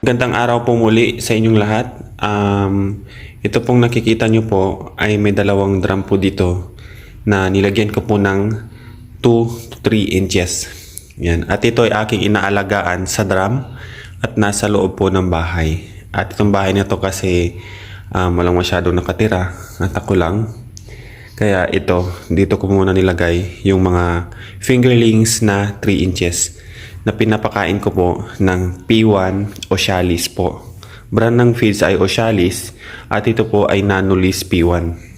Gandang araw po muli sa inyong lahat. Um, ito pong nakikita nyo po ay may dalawang drum po dito na nilagyan ko po ng 2 to 3 inches. Yan. At ito ay aking inaalagaan sa drum at nasa loob po ng bahay. At itong bahay na to kasi um, walang masyadong nakatira at ako lang. Kaya ito, dito ko muna nilagay yung mga fingerlings na 3 inches na pinapakain ko po ng P1 Ocealis po. Brand ng feeds ay Ocealis at ito po ay Nanolis P1.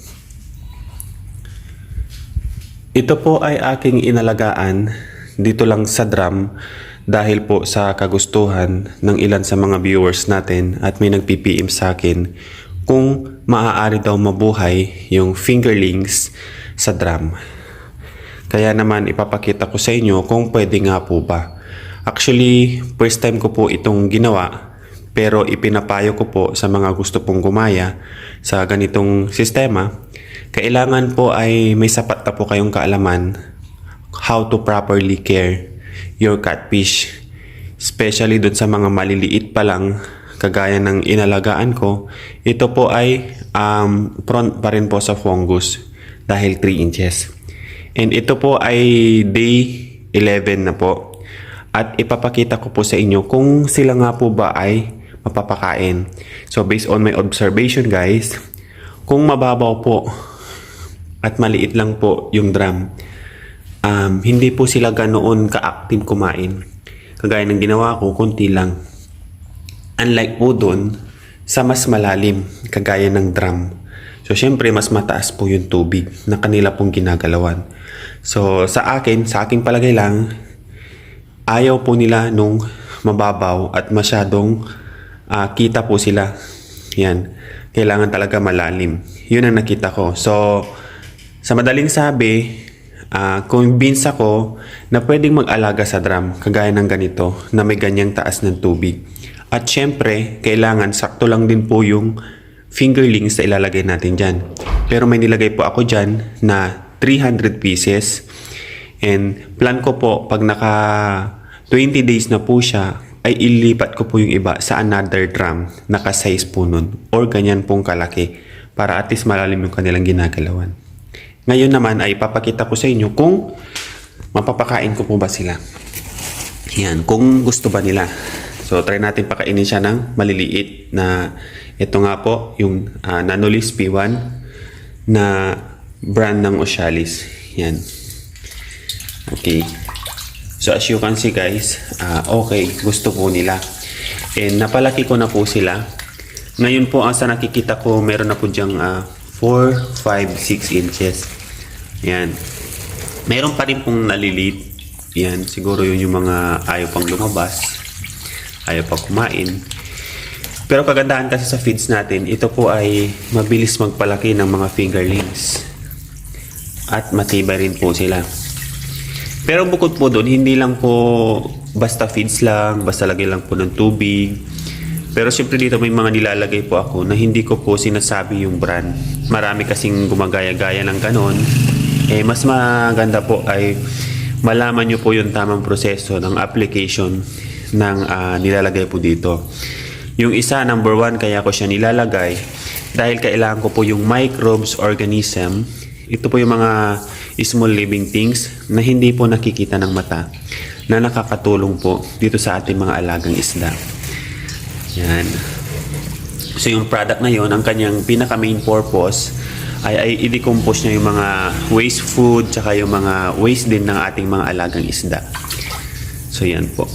Ito po ay aking inalagaan dito lang sa drum dahil po sa kagustuhan ng ilan sa mga viewers natin at may nagpipm sa akin kung maaari daw mabuhay yung fingerlings sa drum. Kaya naman ipapakita ko sa inyo kung pwede nga po ba. Actually, first time ko po itong ginawa pero ipinapayo ko po sa mga gusto pong gumaya sa ganitong sistema. Kailangan po ay may sapat na po kayong kaalaman how to properly care your catfish. Especially dun sa mga maliliit pa lang kagaya ng inalagaan ko, ito po ay um, prone pa rin po sa fungus dahil 3 inches. And ito po ay day 11 na po. At ipapakita ko po sa inyo kung sila nga po ba ay mapapakain. So based on my observation guys, kung mababaw po at maliit lang po yung drum, um, hindi po sila ganoon ka-active kumain. Kagaya ng ginawa ko, konti lang. Unlike po dun, sa mas malalim, kagaya ng drum. So, syempre, mas mataas po yung tubig na kanila pong ginagalawan. So, sa akin, sa aking palagay lang, ayaw po nila nung mababaw at masyadong ah, kita po sila. Yan. Kailangan talaga malalim. Yun ang nakita ko. So, sa madaling sabi, ah convince ako na pwedeng mag-alaga sa drum kagaya ng ganito na may ganyang taas ng tubig. At syempre, kailangan sakto lang din po yung fingerlings na ilalagay natin dyan. Pero may nilagay po ako dyan na 300 pieces. And plan ko po, pag naka 20 days na po siya, ay ilipat ko po yung iba sa another drum. Naka-size po nun. Or ganyan pong kalaki. Para at least malalim yung kanilang ginagalawan. Ngayon naman ay papakita ko sa inyo kung mapapakain ko po ba sila. Yan, kung gusto ba nila. So, try natin pakainin siya ng maliliit na ito nga po, yung uh, Nanolis P1 na brand ng Ocealis. Yan. Okay. So, as you can see guys, ah, okay, gusto po nila. And napalaki ko na po sila. Ngayon po, ang sa nakikita ko, meron na po diyang ah, 4, 5, 6 inches. Yan. Meron pa rin pong nalilit. Yan, siguro yun yung mga ayaw pang lumabas. Ayaw pa kumain. Pero kagandahan kasi sa feeds natin, ito po ay mabilis magpalaki ng mga fingerlings. At matibay rin po sila. Pero bukod po doon, hindi lang po basta feeds lang, basta lagay lang po ng tubig. Pero siyempre dito may mga nilalagay po ako na hindi ko po sinasabi yung brand. Marami kasing gumagaya-gaya ng ganon. Eh, mas maganda po ay malaman nyo po yung tamang proseso ng application ng ah, nilalagay po dito. Yung isa, number one, kaya ko siya nilalagay dahil kailangan ko po yung microbes organism. Ito po yung mga small living things na hindi po nakikita ng mata na nakakatulong po dito sa ating mga alagang isda. Yan. So yung product na yon ang kanyang pinaka main purpose ay, ay i-decompose niya yung mga waste food tsaka yung mga waste din ng ating mga alagang isda. So yan po.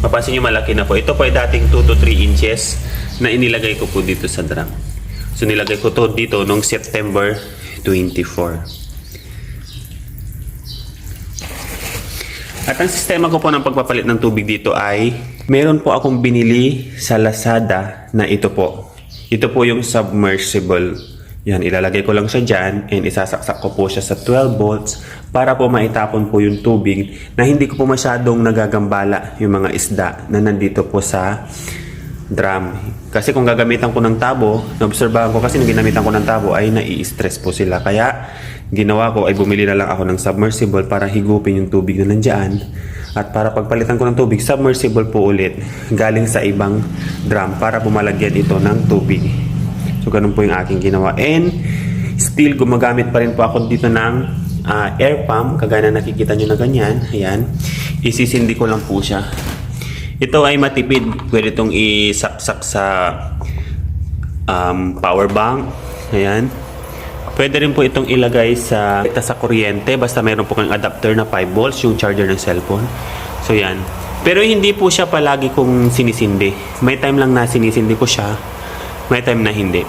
Mapansin nyo malaki na po. Ito po ay dating 2 to 3 inches na inilagay ko po dito sa drum. So nilagay ko to dito noong September 24. At ang sistema ko po ng pagpapalit ng tubig dito ay meron po akong binili sa Lazada na ito po. Ito po yung submersible. Yan, ilalagay ko lang siya dyan and isasaksak ko po siya sa 12 volts para po maitapon po yung tubig na hindi ko po masyadong nagagambala yung mga isda na nandito po sa drum. Kasi kung gagamitan ko ng tabo, naobserbahan ko kasi nung ginamitan ko ng tabo ay nai-stress po sila. Kaya ginawa ko ay bumili na lang ako ng submersible para higupin yung tubig na nandyan. At para pagpalitan ko ng tubig, submersible po ulit galing sa ibang drum para bumalagyan ito ng tubig. So ganun po yung aking ginawa. And still gumagamit pa rin po ako dito ng ah, air pump. Kagaya na nakikita nyo na ganyan. Ayan. Isisindi ko lang po siya. Ito ay matipid. Pwede itong isaksak sa um, power bank. Ayan. Pwede rin po itong ilagay sa sa kuryente basta mayroon po kang adapter na 5 volts yung charger ng cellphone. So yan. Pero hindi po siya palagi kung sinisindi. May time lang na sinisindi ko siya. May time na hindi.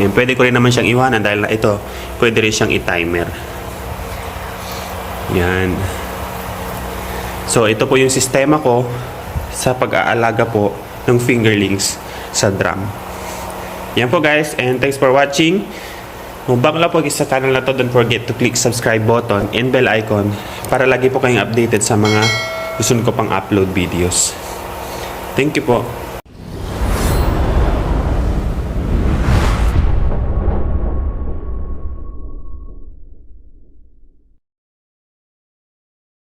Yan, pwede ko rin naman siyang iwanan dahil ito, pwede rin siyang i-timer. Yan. So ito po yung sistema ko sa pag-aalaga po ng fingerlings sa drum. Yan po guys and thanks for watching. Kung bago lang po sa channel na to, don't forget to click subscribe button and bell icon para lagi po kayong updated sa mga gusto ko pang upload videos. Thank you po.